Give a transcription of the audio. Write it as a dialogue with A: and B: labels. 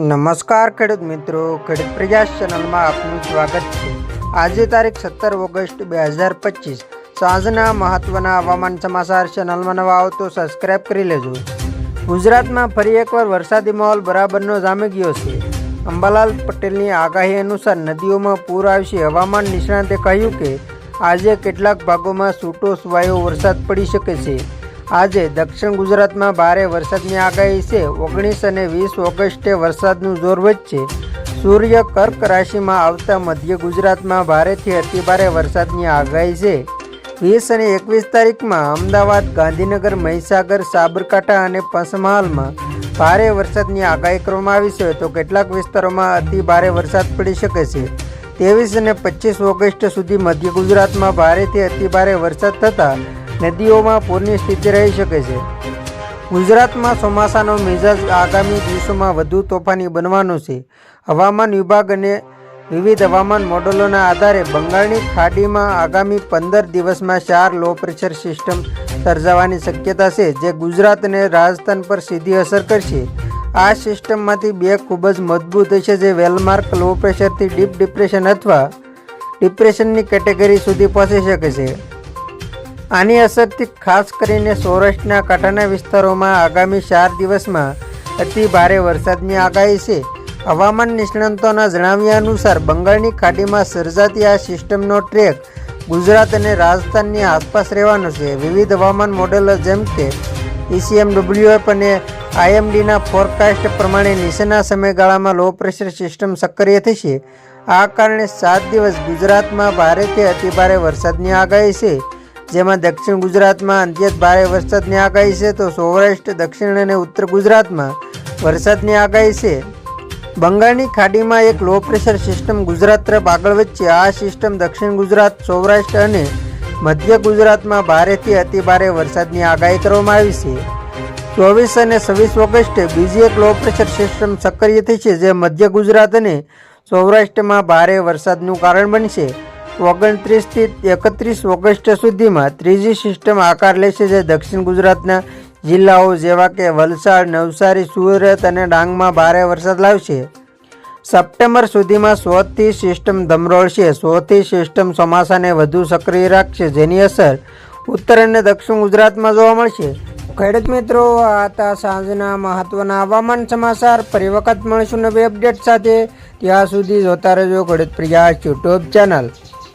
A: નમસ્કાર ખેડૂત મિત્રો, ખેડૂત પ્રયાસ ચેનલમાં આપનું સ્વાગત છે. આજે તારીખ સત્તર ઓગસ્ટ બે હજાર પચીસ. સાંજના મહત્વના હવામાન સમાચાર ચેનલમાં નવા આવો તો સબસ્ક્રાઇબ કરી લેજો. ગુજરાતમાં ફરી એકવાર વરસાદી માહોલ બરાબરનો જામી ગયો છે. અંબાલાલ પટેલની આગાહી અનુસાર નદીઓમાં પૂર આવશે. હવામાન નિષ્ણાતે કહ્યું કે આજે કેટલાક ભાગોમાં છૂટો સ્વાયો વરસાદ પડી શકે છે. આજે દક્ષિણ ગુજરાતમાં ભારે વરસાદની આગાહી છે. ઓગણીસ અને વીસ ઓગસ્ટે વરસાદનું જોર વધશે. સૂર્ય કર્ક રાશિમાં આવતા મધ્ય ગુજરાતમાં ભારેથી અતિભારે વરસાદની આગાહી છે. વીસ અને એકવીસ તારીખમાં અમદાવાદ, ગાંધીનગર, મહીસાગર, સાબરકાંઠા અને પંચમહાલમાં ભારે વરસાદની આગાહી કરવામાં આવી છે તો કેટલાક વિસ્તારોમાં અતિ ભારે વરસાદ પડી શકે છે. ત્રેવીસ અને પચીસ ઓગસ્ટ સુધી મધ્ય ગુજરાતમાં ભારેથી અતિભારે વરસાદ થતાં નદીઓમાં પૂરની સ્થિતિ રહી શકે છે. ગુજરાતમાં ચોમાસાનો મિજાજ આગામી દિવસોમાં વધુ તોફાની બનવાનો છે. હવામાન વિભાગ અને વિવિધ હવામાન મોડલોના આધારે બંગાળની ખાડીમાં આગામી પંદર દિવસમાં ચાર લો પ્રેશર સિસ્ટમ સર્જાવાની શક્યતા છે, જે ગુજરાત અને રાજસ્થાન પર સીધી અસર કરશે. આ સિસ્ટમમાંથી બે ખૂબ જ મજબૂત હશે જે વેલમાર્ક લો પ્રેશરથી ડીપ ડિપ્રેશન અથવા ડિપ્રેશનની કેટેગરી સુધી પહોંચી શકે છે. આની અસરથી ખાસ કરીને સૌરાષ્ટ્રના કાંઠાના વિસ્તારોમાં આગામી ચાર દિવસમાં અતિ ભારે વરસાદની આગાહી છે. હવામાન નિષ્ણાંતોના જણાવ્યા અનુસાર બંગાળની ખાડીમાં સર્જાતી આ સિસ્ટમનો ટ્રેક ગુજરાત અને રાજસ્થાનની આસપાસ રહેવાનો છે. વિવિધ હવામાન મોડેલો જેમ કે ઈસીએમડબ્લ્યુએફ અને આઈએમડીના ફોરકાસ્ટ પ્રમાણે નીચેના સમયગાળામાં લો પ્રેશર સિસ્ટમ સક્રિય થશે. આ કારણે સાત દિવસ ગુજરાતમાં ભારેથી અતિભારે વરસાદની આગાહી છે. જેમાં દક્ષિણ ગુજરાતમાં અંત્યત ભારે વરસાદની આગાહી છે, તો સૌરાષ્ટ્ર, દક્ષિણ અને ઉત્તર ગુજરાતમાં વરસાદની આગાહી છે. બંગાળની ખાડીમાં એક લો પ્રેશર સિસ્ટમ ગુજરાત તરફ આગળ વધશે. આ સિસ્ટમ દક્ષિણ ગુજરાત, સૌરાષ્ટ્ર અને મધ્ય ગુજરાતમાં ભારેથી અતિભારે વરસાદની આગાહી કરવામાં આવી છે. ચોવીસ અને છવ્વીસ ઓગસ્ટે બીજી એક લો પ્રેશર સિસ્ટમ સક્રિય થઈ છે જે મધ્ય ગુજરાત અને સૌરાષ્ટ્રમાં ભારે વરસાદનું કારણ બનશે. ઓગણત્રીસથી એકત્રીસ ઓગસ્ટ સુધીમાં ત્રીજી સિસ્ટમ આકાર લેશે જે દક્ષિણ ગુજરાતના જિલ્લાઓ જેવા કે વલસાડ, નવસારી, સુરત અને ડાંગમાં ભારે વરસાદ લાવશે. સપ્ટેમ્બર સુધીમાં સોથી સિસ્ટમ ધમરોળશે. સોથી સિસ્ટમ ચોમાસાને વધુ સક્રિય રાખશે, જેની અસર ઉત્તર અને દક્ષિણ ગુજરાતમાં જોવા મળશે. ખેડૂત મિત્રો આ હતા સાંજના મહત્વના હવામાન સમાચાર. ફરી વખત મળીશું નવી અપડેટ સાથે. ત્યાં સુધી જોતા રહેજો ખેડૂત પ્રયાસ યુટ્યુબ ચેનલ